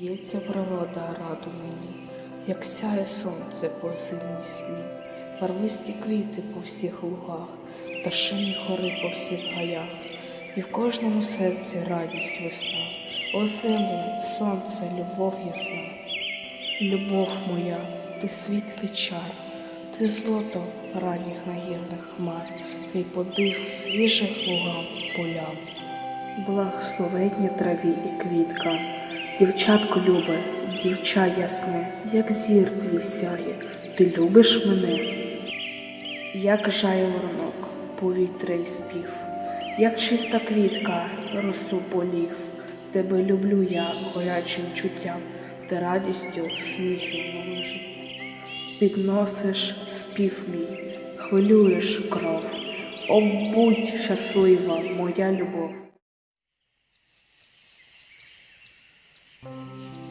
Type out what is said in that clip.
Б'ється природа раду мені, як сяє сонце по зимній сні, барвисті квіти по всіх лугах, пташині хори по всіх гаях, і в кожному серці радість весна. О земле, сонце, любов ясна. Любов моя, ти світлий чар, ти злото ранніх нагірних хмар, ти подив свіжих лугам полям. Благословенні траві і квітка, дівчатко любе, дівча ясне, як зір твій сяє, ти любиш мене, як жайворонок, повітря й спів, як чиста квітка, росу полів, тебе люблю я горячим чуттям, ти радістю сміхом новим. Підносиш спів мій, хвилюєш кров, О, будь щаслива, моя любов. Música